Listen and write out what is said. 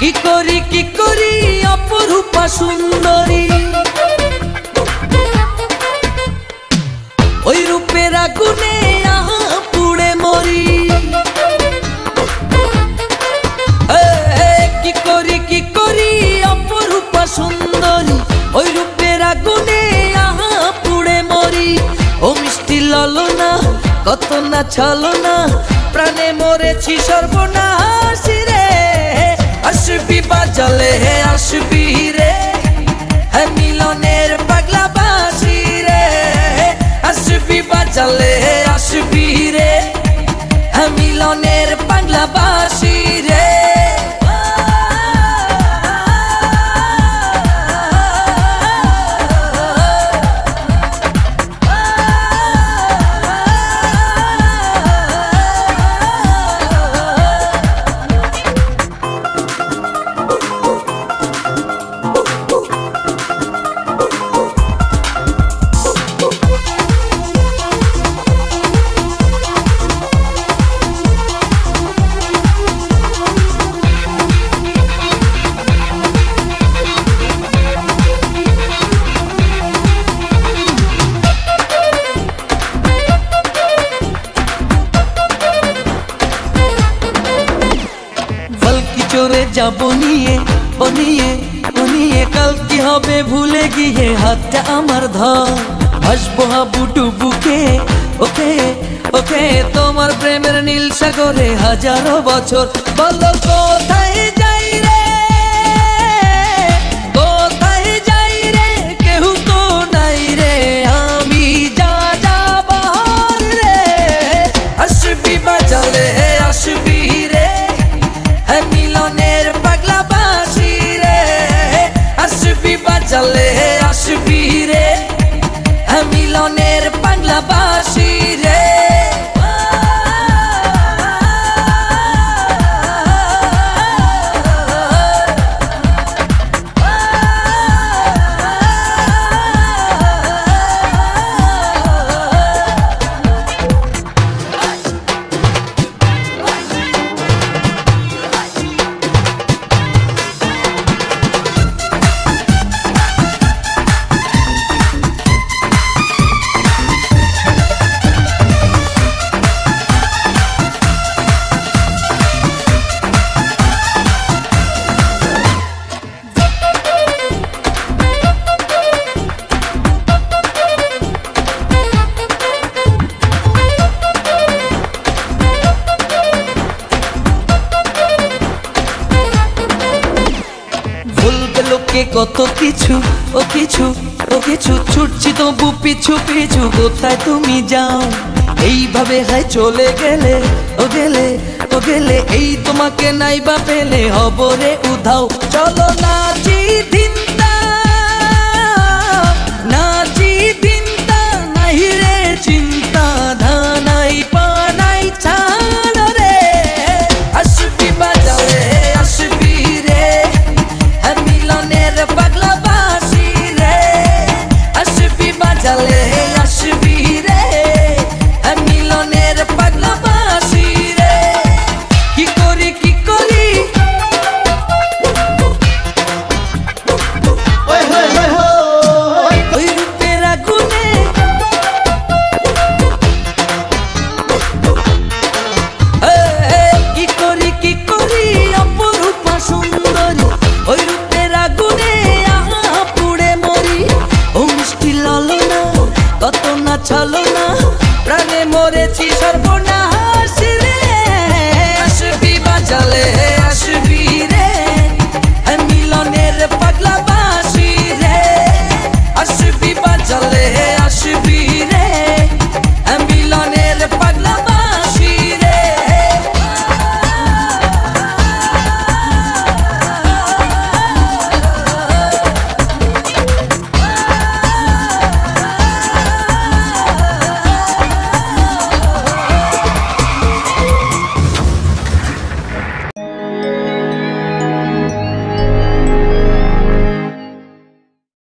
কি করি কি করি, অপরূপা সুন্দরী। ওই রূপের আগুনে, আহা, পুড়ে মরি। করি, কি করি, অপরূপা সুন্দরী। পুড়ে মরি। কত না ছলনা, প্রাণে মরেছি সর্বনাশ। বাজালে হে আসবি রে মিলনের পাগলা বাসি রে আসবি চলে হে চোরে যাব নিয়ে, ও নিয়ে ও নিয়ে কাল কি হবে ভুলে গিয়ে হাতটা আমার ধর। হাসবো হাবু বুকে ওকে ওকে, তোমার প্রেমের নীল সাগরে হাজারো বছর। বলো কোথায় লোকে কত কিছু? ও কিছু ও কিছু ছুটছি তবু পিছু পিছু কোথায় তুমি যাও? এইভাবে হাই চলে গেলে, ও গেলে ও গেলে এই তোমাকে নাই বা পেলে হবরে উধাও। চলো না করেছি সর্বনা